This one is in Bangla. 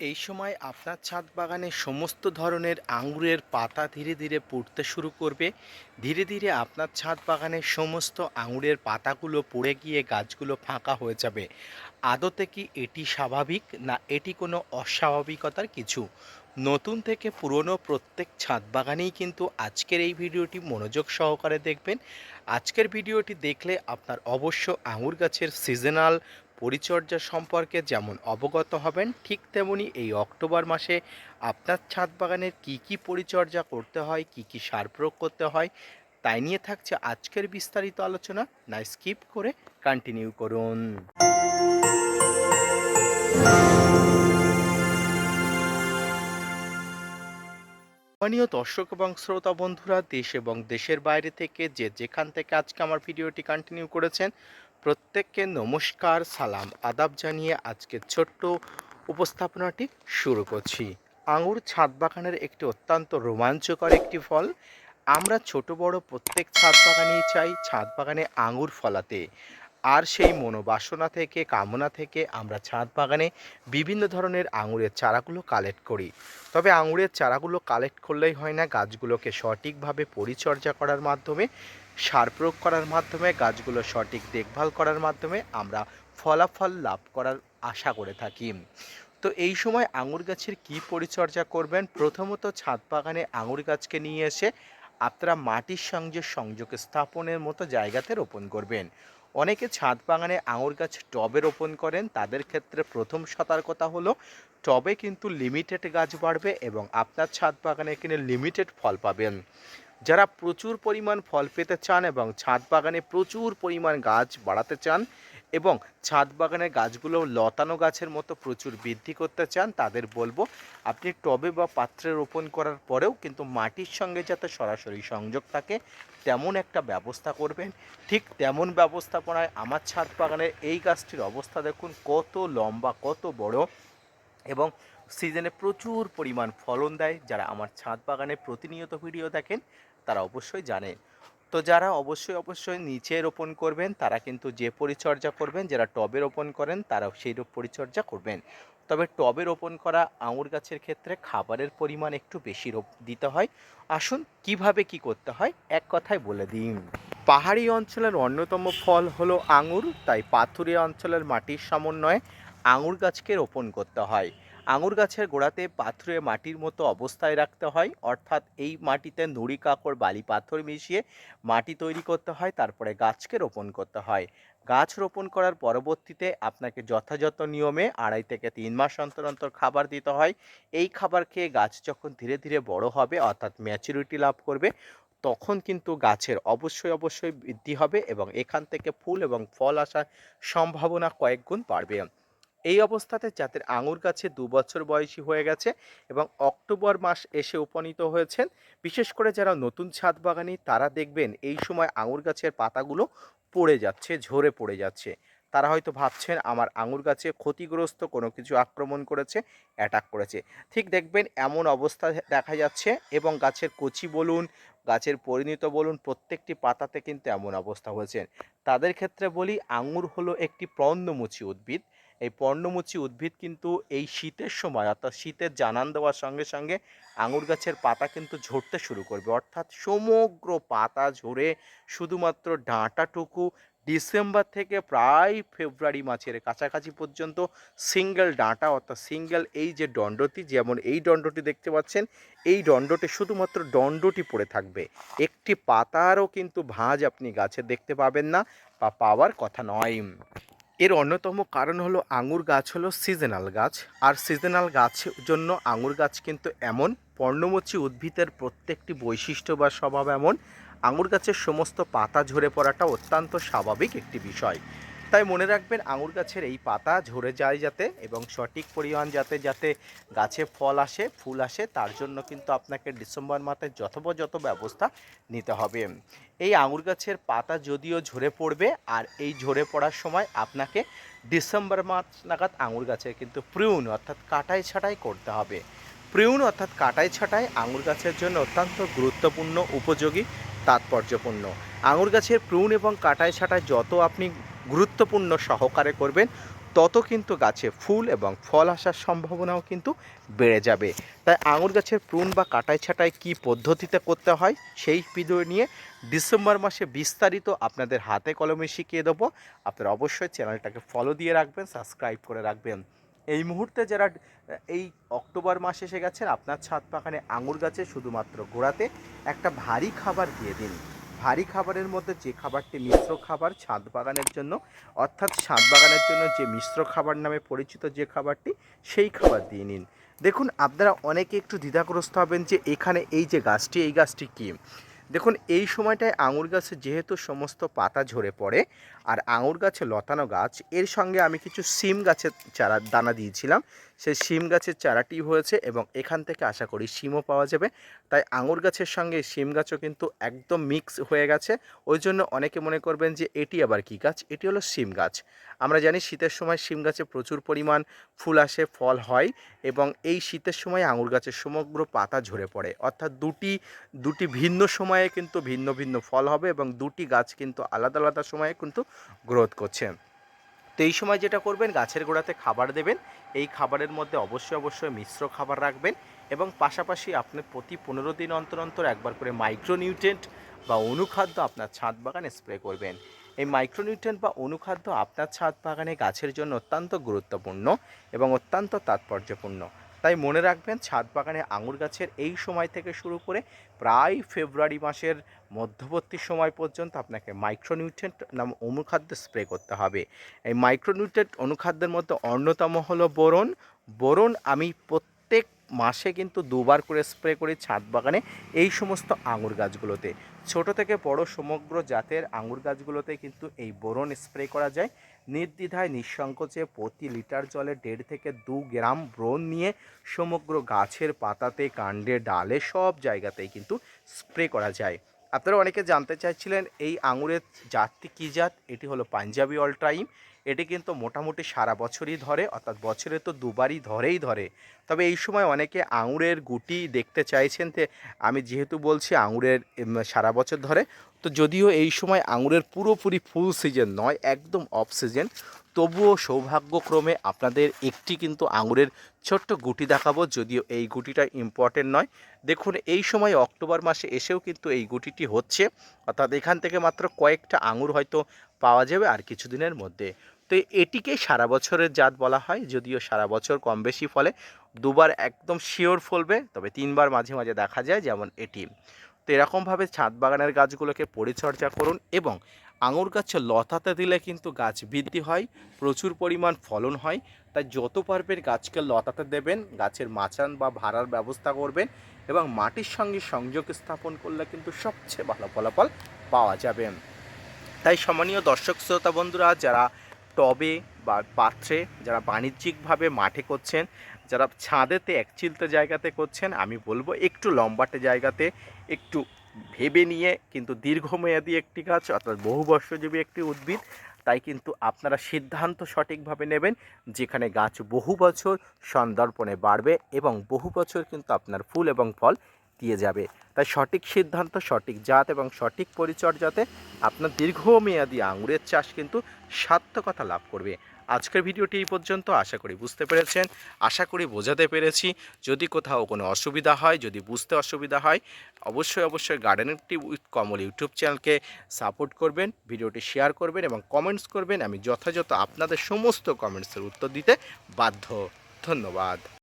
এই সময় আপনার ছাদ বাগানে সমস্ত ধরনের আঙুরের পাতা ধীরে ধীরে পড়তে শুরু করবে। ধীরে ধীরে আপনার ছাদ বাগানে সমস্ত আঙুরের পাতাগুলো পড়ে গিয়ে গাছগুলো ফাঁকা হয়ে যাবে। আদতে কি এটি স্বাভাবিক না এটি কোনো অস্বাভাবিকতার কিছু? নতুন থেকে পুরনো প্রত্যেক ছাদ বাগানেই কিন্তু আজকের এই ভিডিওটি মনোযোগ সহকারে দেখবেন। আজকের ভিডিওটি দেখলে আপনার অবশ্য আঙুর গাছের সিজনাল পরিচর্যা সম্পর্কে যেমন অবগত হবেন, ঠিক তেমনি এই অক্টোবর মাসে আপনার ছাদ বাগানের কি কি পরিচর্যা করতে হয়, কি কি সার প্রয়োগ করতে হয়, তাই নিয়ে থাকছে আজকের বিস্তারিত আলোচনা। না স্কিপ করে কন্টিনিউ করুন। মাননীয় দর্শক এবং শ্রোতা বন্ধুরা, দেশ এবং দেশের বাইরে থেকে যে যেখান থেকে আজকে আমার ভিডিওটি কন্টিনিউ করেছেন প্রত্যেককে নমস্কার, সালাম, আদাব জানিয়ে আজকের ছোট্ট উপস্থাপনাটি শুরু করছি। আঙুর ছাদ বাগানের একটি অত্যন্ত রোমাঞ্চকর একটি ফল। আমরা ছোট, বড় প্রত্যেক ছাদ বাগানেই চাই, ছাদ বাগানে আঙুর ফলাতে। আর সেই মনোবাসনা থেকে, কামনা থেকে আমরা ছাদ বাগানে বিভিন্ন ধরনের আঙুরের চারাগুলো কালেক্ট করি। তবে আঙুরের চারাগুলো কালেক্ট করলেই হয় না, গাছগুলোকে সঠিকভাবে পরিচর্যা করার মাধ্যমে সার প্রয়োগ করার মাধ্যমে, গাছগুলো সঠিক দেখভাল করার মাধ্যমে আমরা ফলাফল লাভ করার আশা করে থাকি। তো এই সময় আঙুর গাছের কি পরিচর্যা করবেন? প্রথমত ছাদ বাগানে আঙুর গাছকে নিয়ে এসে আপনারা মাটির সঙ্গে সংযোগ স্থাপনের মতো জায়গাতে রোপণ করবেন। অনেকে ছাদ বাগানে আঙুর গাছ টবে রোপণ করেন, তাদের ক্ষেত্রে প্রথম সতর্কতা হলো, টবে কিন্তু লিমিটেড গাছ বাড়বে এবং আপনার ছাদ বাগানে কিনে লিমিটেড ফল পাবেন। যারা প্রচুর পরিমাণ ফল পেতে চান এবং ছাদ বাগানে প্রচুর পরিমাণ গাছ বাড়াতে চান এবং ছাদ বাগানের গাছগুলো লতানো গাছের মতো প্রচুর বৃদ্ধি করতে চান, তাদের বলব আপনি টবে বা পাত্রে রোপণ করার পরেও কিন্তু মাটির সঙ্গে যাতে সরাসরি সংযোগ থাকে, তেমন একটা ব্যবস্থা করবেন। ঠিক তেমন ব্যবস্থাপনায় আমার ছাদ বাগানের এই গাছটির অবস্থা দেখুন, কত লম্বা, কত বড়। এবং সিজনে প্রচুর পরিমাণ ফলন দেয়। যারা আমার ছাদ বাগানে প্রতিনিয়ত ভিডিও দেখেন, তারা অবশ্যই জানেন। তো যারা অবশ্যই অবশ্যই নিচে রোপণ করবেন, তারা কিন্তু যে পরিচর্যা করবেন, যারা টবে রোপণ করেন, তারাও সেই রূপ পরিচর্যা করবেন। তবে টবে রোপণ করা আঙুর গাছের ক্ষেত্রে খাবারের পরিমাণ একটু বেশি দিতে হয়। আসুন, কীভাবে কি করতে হয়, এক কথায় বলে দিন পাহাড়ি অঞ্চলের অন্যতম ফল হলো আঙুর, তাই পাথুরিয়া অঞ্চলের মাটির সমন্বয়ে আঙুর গাছকে রোপণ করতে হয়। আঙুর গাছের গোড়াতে পাথুরে মাটির মতো অবস্থায় রাখতে হয়, অর্থাৎ এই মাটিতে নুড়ি কাকড় বালি, পাথর মিশিয়ে মাটি তৈরি করতে হয়, তারপরে গাছকে রোপণ করতে হয়। গাছ রোপণ করার পরবর্তীতে আপনাকে যথাযথ নিয়মে আড়াই থেকে তিন মাস অন্তর অন্তর খাবার দিতে হয়। এই খাবার খেয়ে গাছ যখন ধীরে ধীরে বড় হবে, অর্থাৎ ম্যাচুরিটি লাভ করবে, তখন কিন্তু গাছের অবশ্যই অবশ্যই বৃদ্ধি হবে এবং এখান থেকে ফুল এবং ফল আসার সম্ভাবনা কয়েক গুণ বাড়বে। এই অবস্থাতে যাদের আঙুর গাছে দু বছর বয়সী হয়ে গেছে এবং অক্টোবর মাস এসে উপনীত হয়েছেন। বিশেষ করে যারা নতুন ছাদ বাগানি, তারা দেখবেন এই সময় আঙুর গাছের পাতাগুলো পড়ে যাচ্ছে, ঝরে পড়ে যাচ্ছে। তারা হয়তো ভাবছেন, আমার আঙুর গাছে ক্ষতিগ্রস্ত কোনো কিছু আক্রমণ করেছে, অ্যাটাক করেছে। ঠিক দেখবেন এমন অবস্থা দেখা যাচ্ছে এবং গাছের কচি বলুন, গাছের পরিণত বলুন, প্রত্যেকটি পাতাতে কিন্তু এমন অবস্থা হয়েছে। তাদের ক্ষেত্রে বলি, আঙুর হলো একটি পর্ণমোচী উদ্ভিদ। এই পর্ণমোচী উদ্ভিদ কিন্তু এই শীতের সময়, অর্থাৎ শীতের জানান দেওয়ার সঙ্গে সঙ্গে আঙুর গাছের পাতা কিন্তু ঝরতে শুরু করবে। অর্থাৎ সমগ্র পাতা ঝরে শুধুমাত্র ডাঁটাটুকু ডিসেম্বর থেকে প্রায় ফেব্রুয়ারি মাসের কাছাকাছি পর্যন্ত সিঙ্গেল ডাঁটা, অর্থাৎ সিঙ্গেল এই যে দণ্ডটি, যেমন এই দণ্ডটি দেখতে পাচ্ছেন, এই দণ্ডটি শুধুমাত্র দণ্ডটি পড়ে থাকবে। একটি পাতারও কিন্তু ভাঁজ আপনি গাছে দেখতে পাবেন না বা পাওয়ার কথা নয়। এর অন্যতম কারণ হলো আঙুর গাছ হলো সিজনাল গাছ। আর সিজনাল গাছের জন্য আঙুর গাছ কিন্তু এমন, পর্ণমোচী উদ্ভিদের প্রত্যেকটি বৈশিষ্ট্য বা স্বভাব এমন। আঙুর গাছের সমস্ত পাতা ঝরে পড়াটা অত্যন্ত স্বাভাবিক একটি বিষয়। তাই মনে রাখবেন আঙুর গাছের এই পাতা ঝরে যায় যাতে এবং সঠিক পরিমাণ যাতে যাতে গাছে ফল আসে, ফুল আসে, তার জন্য কিন্তু আপনাকে ডিসেম্বর মাসে যথোপযথ ব্যবস্থা নিতে হবে। এই আঙুর গাছের পাতা যদিও ঝরে পড়বে, আর এই ঝরে পড়ার সময় আপনাকে ডিসেম্বর মাস নাগাদ আঙুর গাছের কিন্তু প্রিউন অর্থাৎ কাটাই ছাটাই করতে হবে। প্রিউন অর্থাৎ কাটাই ছাটাই আঙুর গাছের জন্য অত্যন্ত গুরুত্বপূর্ণ, উপযোগী, তাৎপর্যপূর্ণ। আঙুর গাছের প্রুন এবং কাটাই ছাটাই যত আপনি গুরুত্বপূর্ণ সহকারে করবেন, তত কিন্তু গাছে ফুল এবং ফল আসার সম্ভাবনাও কিন্তু বেড়ে যাবে। তাই আঙুর গাছের প্রুন বা কাটাই ছাটাই কী পদ্ধতিতে করতে হয়, সেই ভিডিও নিয়ে ডিসেম্বর মাসে বিস্তারিত আপনাদের হাতে কলমে শিখিয়ে দেবো। আপনারা অবশ্যই চ্যানেলটাকে ফলো দিয়ে রাখবেন সাবস্ক্রাইব করে রাখবেন। এই মুহূর্তে যারা, এই অক্টোবর মাস এসে গেছেন, আপনার ছাদ বাগানে আঙুর গাছে শুধুমাত্র গোড়াতে একটা ভারী খাবার দিয়ে দিন। ভারী খাবারের মধ্যে যে খাবারটি মিশ্র খাবার ছাদ বাগানের জন্য, অর্থাৎ ছাদ বাগানের জন্য যে মিশ্র খাবার নামে পরিচিত যে খাবারটি, সেই খাবার দিয়ে নিন। দেখুন, আপনারা অনেকে একটু দ্বিধাগ্রস্ত হবেন যে এখানে এই যে গাছটি, এই গাছটি কী? দেখুন, এই সময়টায় আঙুর গাছে যেহেতু সমস্ত পাতা ঝরে পড়ে, আর আঙুর গাছে লতানো গাছ, এর সঙ্গে আমি কিছু সিম গাছের চারা, দানা দিয়েছিলাম। সেই সিম গাছের চারাটি হয়েছে এবং এখান থেকে আশা করি সিমও পাওয়া যাবে। তাই আঙুর গাছের সঙ্গে সিম গাছও কিন্তু একদম মিক্স হয়ে গেছে। ওই জন্য অনেকে মনে করবেন যে, এটি আবার কী গাছ? এটি হলো সিম গাছ। আমরা জানি শীতের সময় সিম গাছে প্রচুর পরিমাণ ফুল আসে, ফল হয় এবং এই শীতের সময় আঙুর গাছের সমগ্র পাতা ঝরে পড়ে। অর্থাৎ দুটি দুটি ভিন্ন সময়ে কিন্তু ভিন্ন ভিন্ন ফল হবে এবং দুটি গাছ কিন্তু আলাদা আলাদা সময়ে কিন্তু গ্রোথ করছে। তো এই সময় যেটা করবেন, গাছের গোড়াতে খাবার দেবেন। এই খাবারের মধ্যে অবশ্যই অবশ্যই মিশ্র খাবার রাখবেন এবং পাশাপাশি আপনি প্রতি পনেরো দিন অন্তর অন্তর একবার করে মাইক্রোনিউট্রেন্ট বা অনুখাদ্য আপনার ছাদ বাগানে স্প্রে করবেন। এই মাইক্রোনিউট্রেন্ট বা অনুখাদ্য আপনার ছাদ বাগানে গাছের জন্য অত্যন্ত গুরুত্বপূর্ণ এবং অত্যন্ত তাৎপর্যপূর্ণ। তাই মনে রাখবেন, ছাদ বাগানে আঙুর গাছের এই সময় থেকে শুরু করে প্রায় ফেব্রুয়ারি মাসের মধ্যবর্তী সময় পর্যন্ত আপনাকে মাইক্রোনিউট্রেন্ট নাম অনুখাদ্য স্প্রে করতে হবে। এই মাইক্রোনিউট্রেন্ট অনুখাদ্যের মধ্যে অন্যতম হলো বোরন। বোরন আমি প্রত্যেক মাসে কিন্তু দুবার করে স্প্রে করি ছাদ বাগানে এই সমস্ত আঙুর গাছগুলোতে। ছোট থেকে বড় সমগ্র জাতের আঙুর গাছগুলোতে কিন্তু এই বোরন স্প্রে করা যায়। নির্দ্বিধায় নিঃসংকোচে প্রতি লিটার জলে দেড় থেকে দু গ্রাম ব্রণ নিয়ে সমগ্র গাছের পাতাতে, কাণ্ডে, ডালে সব জায়গাতেই কিন্তু স্প্রে করা যায়। আপনারা অনেকে জানতে চাইছিলেন এই আঙুরের জাতটি কী জাত? এটি হলো পাঞ্জাবি অল টাইম এটি কিন্তু মোটামুটি সারা বছরই ধরে, অর্থাৎ বছরে তো দুবারই ধরেই ধরে। তবে এই সময় অনেকে আঙুরের গুটি দেখতে চাইছেন যে, আমি যেহেতু বলছি আঙুরের সারা বছর ধরে, তো যদিও এই সময় আঙুরের পুরোপুরি ফুল সিজন নয়, একদম অফ সিজন। তবুও সৌভাগ্যক্রমে আপনাদের একটি কিন্তু আঙুরের ছোট্ট গুটি দেখাবো, যদিও এই গুটিটা ইম্পর্টেন্ট নয়। দেখুন, এই সময় অক্টোবর মাসে এসেও কিন্তু এই গুটিটি হচ্ছে। অর্থাৎ এখান থেকে মাত্র কয়েকটা আঙুর হয়তো পাওয়া যাবে আর কিছুদিনের মধ্যে। তো এটিকে সারা বছরের জাত বলা হয়, যদিও সারা বছর কম বেশি ফলে দুবার একদম শিওর ফলবে, তবে তিনবার মাঝে মাঝে দেখা যায় যেমন এটি। তো এরকমভাবে ছাদ বাগানের গাছগুলোকে পরিচর্যা করুন এবং আঙুর গাছে লতাতে দিলে কিন্তু গাছ বৃদ্ধি হয়, প্রচুর পরিমাণ ফলন হয়। তাই যত পারবেন গাছকে লতাতে দেবেন, গাছের মাচান বা ভাড়ার ব্যবস্থা করবেন এবং মাটির সঙ্গে সংযোগ স্থাপন করলে কিন্তু সবচেয়ে ভালো ফলাফল পাওয়া যাবে। তাই সম্মানীয় দর্শক, শ্রোতা বন্ধুরা, যারা টবে বা পাত্রে, যারা বাণিজ্যিকভাবে মাঠে করছেন, যারা ছাদেতে, একচিলতে জায়গাতে করছেন, আমি বলব একটু লম্বাটে জায়গাতে, একটু ভেবে নিয়ে কিন্তু দীর্ঘমেয়াদী একটি গাছ অর্থাৎ বহু বর্ষজীবী একটি উদ্ভিদ, তাই কিন্তু আপনারা সিদ্ধান্ত সঠিকভাবে নেবেন যেখানে গাছ বহু বছর সন্দর্পণে বাড়বে এবং বহু বছর কিন্তু আপনার ফুল এবং ফল দিয়ে যাবে। তাই সঠিক সিদ্ধান্ত, সঠিক জাত এবং সঠিক পরিচর্যাতে আপনার দীর্ঘমেয়াদী আঙুরের চাষ কিন্তু সার্থকতা লাভ করবে। আজকের ভিডিওটি এই পর্যন্ত। আশা করি বুঝতে পেরেছেন। আশা করি বোঝাতে পেরেছি। যদি কোথাও কোনো অসুবিধা হয়, যদি বুঝতে অসুবিধা হয়, অবশ্যই অবশ্যই গার্ডেনের টি উইথ কমল ইউটিউব চ্যানেলকে সাপোর্ট করবেন, ভিডিওটি শেয়ার করবেন এবং কমেন্টস করবেন। আমি যথাযথ আপনাদের সমস্ত কমেন্টসের উত্তর দিতে বাধ্য। ধন্যবাদ।